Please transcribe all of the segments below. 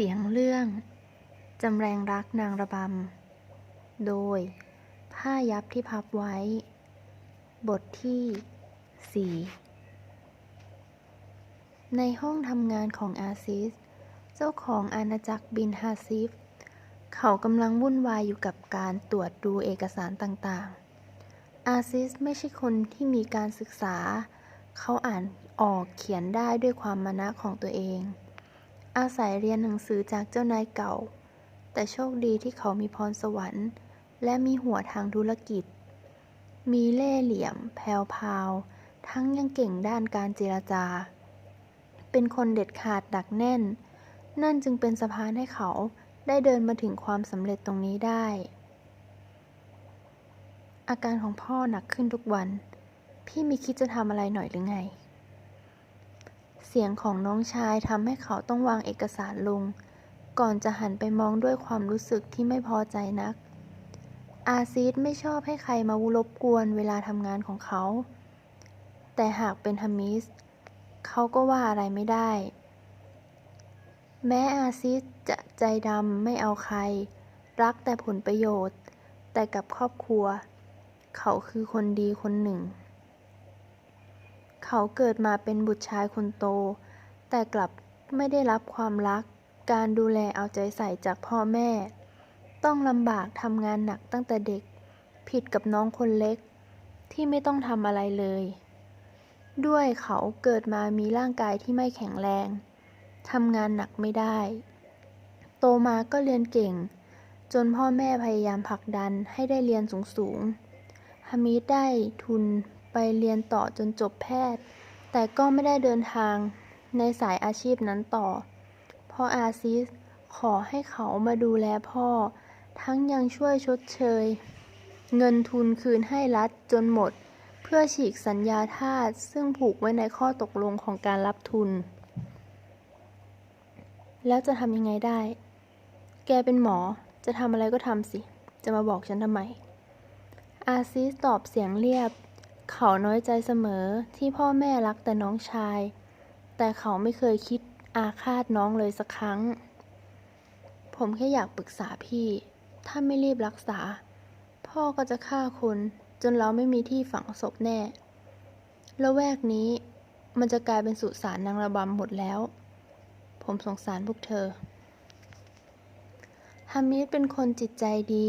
เสียงเรื่อง จำแรงรักนางระบำ โดย ผ้ายับที่พับไว้ บทที่ 4 ในห้องทำงานของอาซิส เจ้าของอาณาจักรบินฮาซิฟ เขากำลังวุ่นวายอยู่กับการตรวจดูเอกสารต่างๆ อาซิสไม่ใช่คนที่มีการศึกษา เขาอ่านออกเขียนได้ด้วยความมานะของตัวเอง อาศัยเรียนหนังสือจากเจ้านายเก่า แต่โชคดีที่เขามีพรสวรรค์ และมีหัวทางธุรกิจ มีเล่ห์เหลี่ยมแพรวพาว ทั้งยังเก่งด้านการเจรจา เป็นคนเด็ดขาดดักแน่น นั่นจึงเป็นสะพานให้เขาได้เดินมาถึงความสำเร็จตรงนี้ได้ อาการของพ่อหนักขึ้นทุกวัน พี่มีคิดจะทำอะไรหน่อยหรือไง เสียงของน้องชายทำให้เขาต้องวางเอกสารลง ก่อนจะหันไปมองด้วยความรู้สึกที่ไม่พอใจนัก อาซีดไม่ชอบให้ใครมาวุรบกวนเวลาทำงานของเขา แต่หากเป็นฮามิส เขาก็ว่าอะไรไม่ได้ แม้อาซิสจะใจดำไม่เอาใคร รักแต่ผลประโยชน์ แต่กับครอบครัว เขาคือคนดีคนหนึ่ง เขาเกิดมาเป็นบุตรชายคนโต แต่กลับไม่ได้รับความรัก การดูแลเอาใจใส่จากพ่อแม่ ต้องลำบากทำงานหนักตั้งแต่เด็ก ผิดกับน้องคนเล็ก ที่ไม่ต้องทำอะไรเลย ด้วยเขาเกิดมามีร่างกายที่ไม่แข็งแรงทำงานหนักไม่ได้ โตมาก็เรียนเก่ง จนพ่อแม่พยายามผลักดันให้ได้เรียนสูงๆฮามิดได้ทุน ไปเรียนต่อจนจบแพทย์ แต่ก็ไม่ได้เดินทางในสายอาชีพนั้นต่อพราะอาซิสขอให้เขามาดูแลพ่อ ทั้งยังช่วยชดเชย เงินทุนคืนให้รัฐจนหมด เพื่อฉีกสัญญาทาสซึ่งผูกไว้ในข้อตกลงของการรับทุน แล้วจะทำยังไงได้ แกเป็นหมอจะทำอะไรก็ทำสิ จะมาบอกฉันทำไม อาซิสตอบเสียงเรียบ เขาน้อยใจเสมอที่พ่อแม่รักแต่น้องชาย แต่เขาไม่เคยคิดอาฆาตน้องเลยสักครั้ง ผมแค่อยากปรึกษาพี่ ถ้าไม่รีบรักษา พ่อก็จะฆ่าคนจนเราไม่มีที่ฝังศพแน่ แล้วแวกนี้มันจะกลายเป็นสุสานนางระบำหมดแล้ว ผมสงสารพวกเธอฮามิดเป็นคนจิตใจดี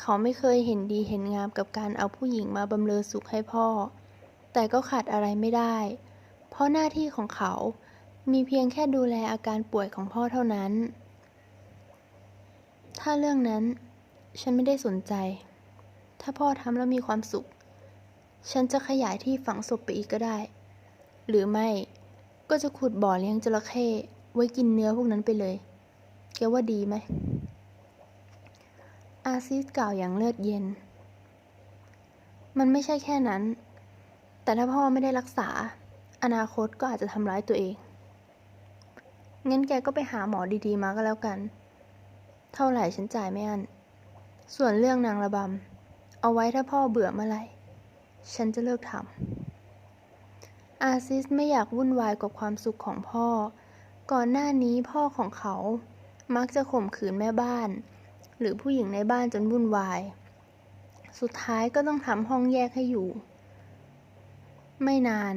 เขาไม่เคยเห็นดีเห็นงามกับการเอาผู้หญิงมาบำเรอสุขให้พ่อ แต่ก็ขาดอะไรไม่ได้ เพราะหน้าที่ของเขา มีเพียงแค่ดูแลอาการป่วยของพ่อเท่านั้น ถ้าเรื่องนั้น ฉันไม่ได้สนใจ ถ้าพ่อทำแล้วมีความสุข ฉันจะขยายที่ฝังศพไปอีกก็ได้ หรือไม่ก็จะขุดบ่อเลี้ยงจระเข้ไว้กินเนื้อพวกนั้นไปเลย แกว่าดีไหม อาซิสกล่าวอย่างเลือดเย็น มันไม่ใช่แค่นั้น แต่ถ้าพ่อไม่ได้รักษา อนาคตก็อาจจะทำร้ายตัวเอง งั้นแกก็ไปหาหมอดีๆมาก็แล้วกัน เท่าไหร่ฉันจ่ายไม่อัน ส่วนเรื่องนางระบำ เอาไว้ถ้าพ่อเบื่อเมื่อไหร่ ฉันจะเลิกทำ อาซิสไม่อยากวุ่นวายกับความสุขของพ่อ ก่อนหน้านี้พ่อของเขา มักจะข่มขืนแม่บ้าน หรือผู้หญิงในบ้านจนวุ่นวาย สุดท้ายก็ต้องทำห้องแยกให้อยู่ ไม่นาน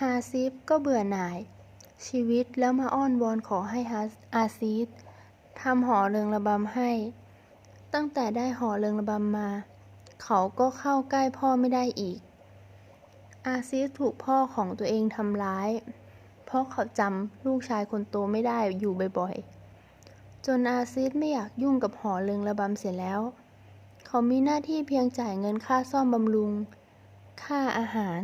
ฮาซิฟก็เบื่อหน่าย ชีวิตแล้วมาอ้อนวอนขอให้ฮาอาซิสทำหอเริงระบำให้ ตั้งแต่ได้หอเริงระบำมา เขาก็เข้าใกล้พ่อไม่ได้อีก อาซิสถูกพ่อของตัวเองทำร้าย เพราะเขาจำลูกชายคนโตไม่ได้อยู่บ่อยๆ จนอาซิสไม่อยากยุ่งกับหอเริงระบำเสียแล้ว เขามีหน้าที่เพียงจ่ายเงินค่าซ่อมบำรุง ค่าอาหาร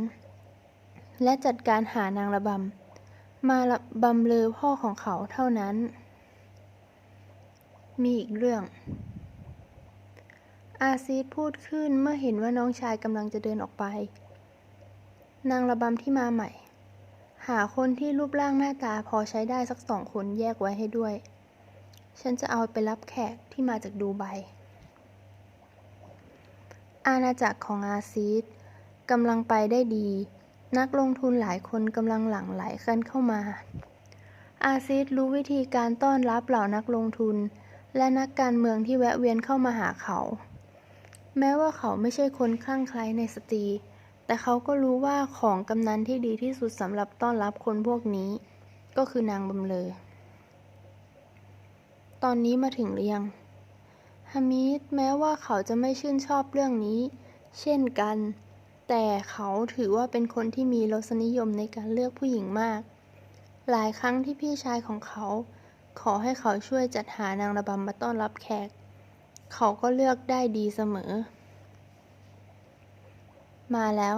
และจัดการหานางระบำ มาบำเรอพ่อของเขาเท่านั้น มีอีกเรื่อง อาซีดพูดขึ้นเมื่อเห็นว่าน้องชายกำลังจะเดินออกไป นางระบำที่มาใหม่ หาคนที่รูปร่างหน้าตาพอใช้ได้สักสองคนแยกไว้ให้ด้วย ฉันจะเอาไปรับแขกที่มาจากดูไบ อาณาจักรของอาซีดกำลังไปได้ดี นักลงทุนหลายคนกำลังหลั่งไหลกันเข้ามา อาซิดรู้วิธีการต้อนรับเหล่านักลงทุน และนักการเมืองที่แวะเวียนเข้ามาหาเขา แม้ว่าเขาไม่ใช่คนคลั่งไคล้ในสตรี แต่เขาก็รู้ว่าของกำนันที่ดีที่สุดสำหรับต้อนรับคนพวกนี้ ก็คือนางบำเลอ ตอนนี้มาถึงหรือยังฮามิดแม้ว่าเขาจะไม่ชื่นชอบเรื่องนี้ เช่นกัน แต่เขาถือว่าเป็นคนที่มีรสนิยมในการเลือกผู้หญิงมาก หลายครั้งที่พี่ชายของเขา ขอให้เขาช่วยจัดหานางระบำมาต้อนรับแขก เขาก็เลือกได้ดีเสมอ มาแล้ว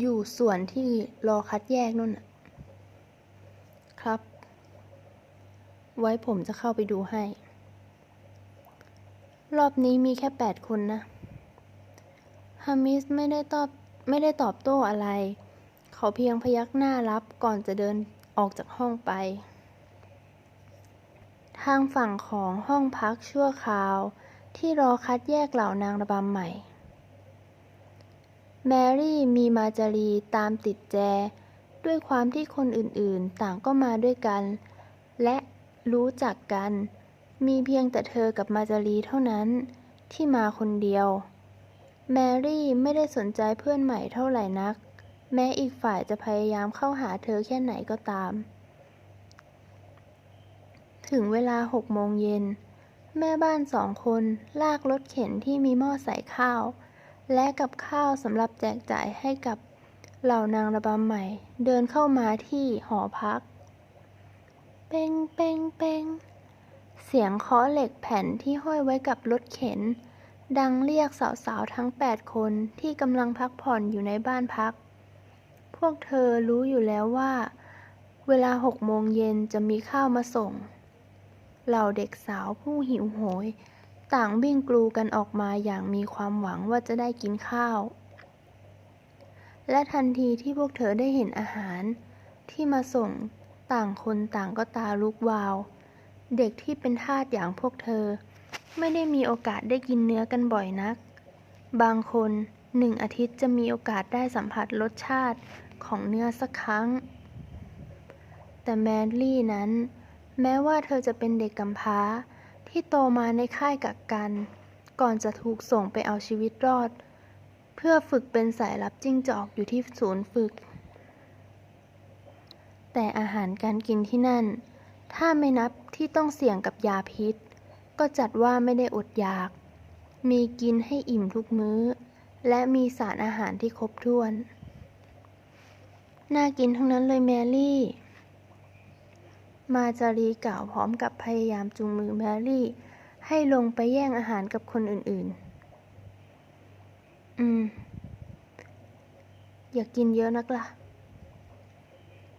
อยู่ส่วนที่รอคัดแยกนู่นน่ะ ครับ ไว้ผมจะเข้าไปดูให้ รอบนี้มีแค่แปดคนนะ ฮามิสไม่ได้ตอบไม่ได้ตอบโต้อะไร เขาเพียงพยักหน้ารับก่อนจะเดินออกจากห้องไป ทางฝั่งของห้องพักชั่วคราว ที่รอคัดแยกเหล่านางระบำใหม่ แมรี่มีมาจารีตามติดแจ ด้วยความที่คนอื่นๆ ต่างก็มาด้วยกัน และ รู้จักกัน มีเพียงแต่เธอกับมาจารีเท่านั้น ที่มาคนเดียว แมรี่ไม่ได้สนใจเพื่อนใหม่เท่าไหร่นัก แม้อีกฝ่ายจะพยายามเข้าหาเธอแค่ไหนก็ตาม ถึงเวลาหกโมงเย็น แม่บ้านสองคนลากรถเข็นที่มีหม้อใส่ข้าว และกับข้าวสำหรับแจกจ่ายให้กับเหล่านางระบำใหม่ เดินเข้ามาที่หอพัก เป้งเป้งเป้งเสียงเคาะเหล็กแผ่นที่ห้อยไว้กับรถเข็น ดังเรียกสาวๆทั้งแปดคนที่กำลังพักผ่อนอยู่ในบ้านพัก พวกเธอรู้อยู่แล้วว่า เวลาหกโมงเย็นจะมีข้าวมาส่ง เหล่าเด็กสาวผู้หิวโหย ต่างวิ่งกลูกันออกมาอย่างมีความหวังว่าจะได้กินข้าว และทันทีที่พวกเธอได้เห็นอาหารที่มาส่ง ต่างคนต่างก็ตาลุกวาว เด็กที่เป็นทาสอย่างพวกเธอ ไม่ได้มีโอกาสได้กินเนื้อกันบ่อยนัก บางคนหนึ่งอาทิตย์จะมีโอกาสได้สัมผัสรสชาติของเนื้อสักครั้ง แต่แมรี่นั้น แม้ว่าเธอจะเป็นเด็กกำพร้าที่โตมาในค่ายกักกัน ก่อนจะถูกส่งไปเอาชีวิตรอด เพื่อฝึกเป็นสายลับจิ้งจอกอยู่ที่ศูนย์ฝึก แต่อาหารการกินที่นั่น ถ้าไม่นับที่ต้องเสี่ยงกับยาพิษ ก็จัดว่าไม่ได้อดอยาก มีกินให้อิ่มทุกมื้อ และมีสารอาหารที่ครบถ้วน น่ากินทั้งนั้นเลยแมรี่ มาจารีกล่าวพร้อมกับพยายามจูงมือแมรี่ ให้ลงไปแย่งอาหารกับคนอื่นๆ อืม อยากกินเยอะนักล่ะ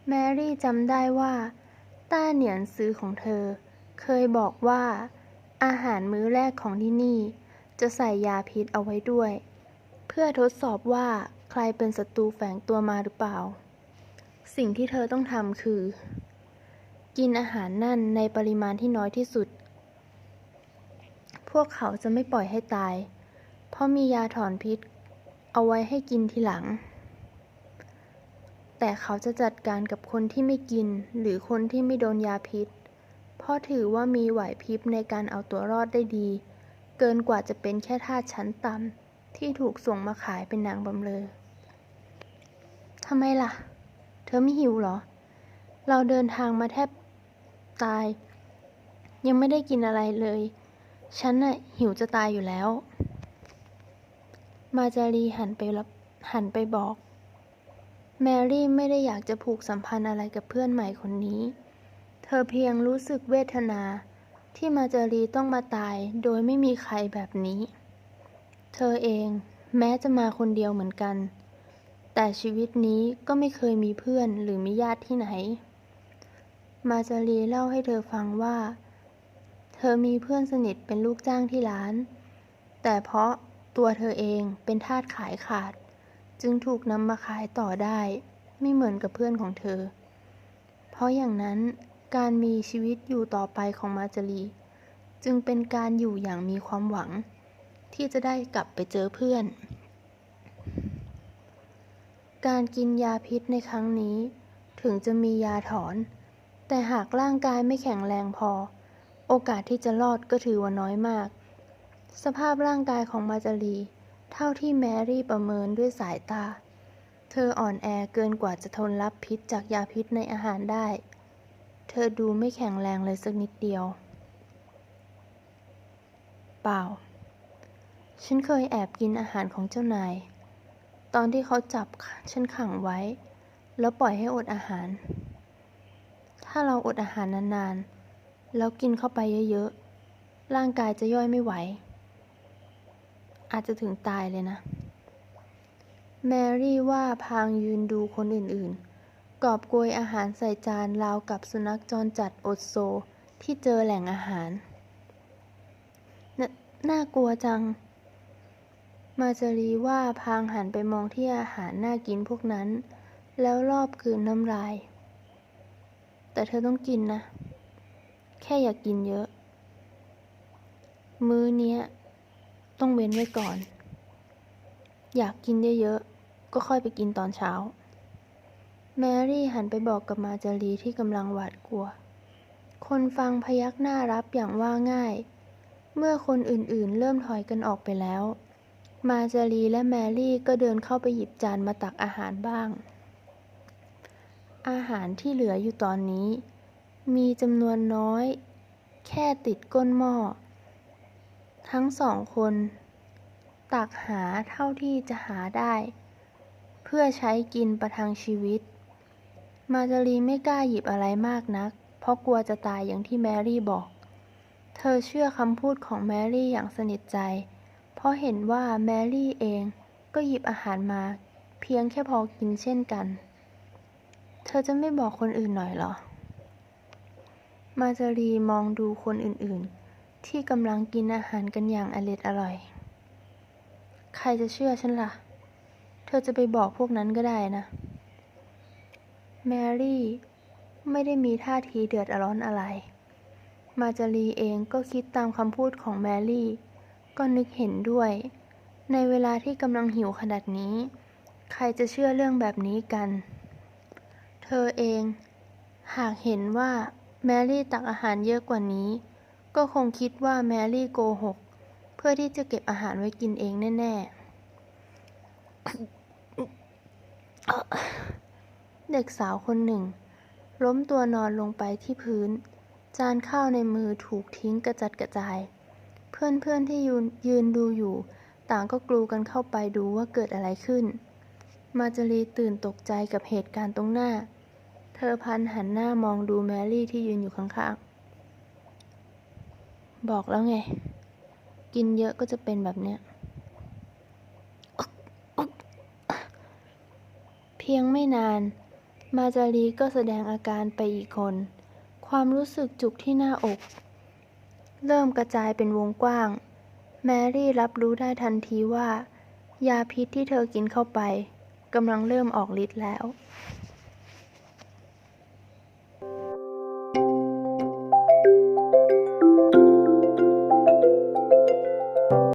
แมรี่จำได้ว่า ต้าเหนียนซื้อของเธอ เคยบอกว่า อาหารมื้อแรกของที่นี่ จะใส่ยาพิษเอาไว้ด้วย เพื่อทดสอบว่าใครเป็นศัตรูแฝงตัวมาหรือเปล่า สิ่งที่เธอต้องทำคือ กินอาหารนั่นในปริมาณที่น้อยที่สุด พวกเขาจะไม่ปล่อยให้ตาย เพราะมียาถอนพิษ เอาไว้ให้กินทีหลัง แต่เขาจะจัดการกับคนที่ไม่กิน หรือคนที่ไม่โดนยาพิษ เพราะถือว่ามีไหวพริบในการเอาตัวรอดได้ดี เกินกว่าจะเป็นแค่ทาสชั้นต่ำที่ถูกส่งมาขายเป็นนางบำเรอทำไมล่ะ เธอไม่หิวเหรอ เราเดินทางมาแทบตาย ยังไม่ได้กินอะไรเลย ฉันน่ะหิวจะตายอยู่แล้ว มาจารีหันไปรับหันไปบอก แมรี่ไม่ได้อยากจะผูกสัมพันธ์อะไรกับเพื่อนใหม่คนนี้ เธอเพียงรู้สึกเวทนา ที่มาจารีต้องมาตายโดยไม่มีใครแบบนี้ เธอเองแม้จะมาคนเดียวเหมือนกัน แต่ชีวิตนี้ก็ไม่เคยมีเพื่อนหรือมีญาติที่ไหน มาจารีเล่าให้เธอฟังว่า เธอมีเพื่อนสนิทเป็นลูกจ้างที่ร้าน แต่เพราะตัวเธอเองเป็นทาสขายขาด จึงถูกนำมาขายต่อได้ ไม่เหมือนกับเพื่อนของเธอ เพราะอย่างนั้นการมีชีวิตอยู่ต่อไปของมาจารี จึงเป็นการอยู่อย่างมีความหวัง ที่จะได้กลับไปเจอเพื่อน การกินยาพิษในครั้งนี้ ถึงจะมียาถอนแแต่หากร่างกายไม่แข็งแรงพอ โอกาสที่จะรอดก็ถือว่าน้อยมาก สภาพร่างกายของมาจารี เท่าที่แมรี่ประเมินด้วยสายตา เธออ่อนแอเกินกว่าจะทนรับพิษจากยาพิษในอาหารได้ เธอดูไม่แข็งแรงเลยสักนิดเดียว เปล่า ฉันเคยแอบกินอาหารของเจ้านาย ตอนที่เขาจับฉันขังไว้ แล้วปล่อยให้อดอาหาร ถ้าเราอดอาหารนานๆ แล้วกินเข้าไปเยอะๆ ร่างกายจะย่อยไม่ไหว อาจจะถึงตายเลยนะ แมรี่ว่าพางยืนดูคนอื่นๆ กอบโกยอาหารใส่จานราวกับสุนัขจรจัดอดโซที่เจอแหล่งอาหารนน่ากลัวจัง มาจารีว่าพางหันไปมองที่อาหารน่ากินพวกนั้น แล้วรอบกลืนน้ำลาย แต่เธอต้องกินนะ แค่อยากกินเยอะ มื้อเนี้ย ต้องเว้นไว้ก่อน อยากกินเยอะๆ ก็ค่อยไปกินตอนเช้า แมรี่หันไปบอกกับมาจารีที่กำลังหวาดกลัว คนฟังพยักหน้ารับอย่างว่าง่าย เมื่อคนอื่นๆ เริ่มถอยกันออกไปแล้ว มาจารีและแมรี่ก็เดินเข้าไปหยิบจานมาตักอาหารบ้าง อาหารที่เหลืออยู่ตอนนี้ มีจำนวนน้อย แค่ติดก้นหม้อ ทั้งสองคน ตักหาเท่าที่จะหาได้ เพื่อใช้กินประทังชีวิต มาจารีไม่กล้าหยิบอะไรมากนัก เพราะกลัวจะตายอย่างที่แมรี่บอก เธอเชื่อคำพูดของแมรี่อย่างสนิทใจ เพราะเห็นว่าแมรี่เองก็หยิบอาหารมา เพียงแค่พอกินเช่นกัน เธอจะไม่บอกคนอื่นหน่อยหรอ มาจารีมองดูคนอื่นๆ ที่กำลังกินอาหารกันอย่างอร็ดอร่อย ใครจะเชื่อฉันล่ะ เธอจะไปบอกพวกนั้นก็ได้นะ แมรี่ไม่ได้มีท่าทีเดือดร้อนอะไร มาจารีเองก็คิดตามคำพูดของแมรี่ ก็นึกเห็นด้วย ในเวลาที่กำลังหิวขนาดนี้ ใครจะเชื่อเรื่องแบบนี้กัน เธอเอง หากเห็นว่าแมรี่ตักอาหารเยอะกว่านี้ ก็คงคิดว่าแมรี่โกหก เพื่อที่จะเก็บอาหารไว้กินเองแน่ ๆ เด็กสาวคนหนึ่ง ล้มตัวนอนลงไปที่พื้น จานข้าวในมือถูกทิ้งกระจัดกระจาย เพื่อนๆที่ยืนยืนดูอยู่ ต่างก็กลูกันเข้าไปดูว่าเกิดอะไรขึ้น มาจารีตื่นตกใจกับเหตุการณ์ตรงหน้า เธอพันหันหน้ามองดูแมรี่ที่ยืนอยู่ข้างๆ บอกแล้วไง กินเยอะก็จะเป็นแบบเนี้ย เพียงไม่นาน มาจารีก็แสดงอาการไปอีกคน ความรู้สึกจุกที่หน้าอก เริ่มกระจายเป็นวงกว้าง แมรี่รับรู้ได้ทันทีว่า ยาพิษที่เธอกินเข้าไปกำลังเริ่มออกฤทธิ์แล้ว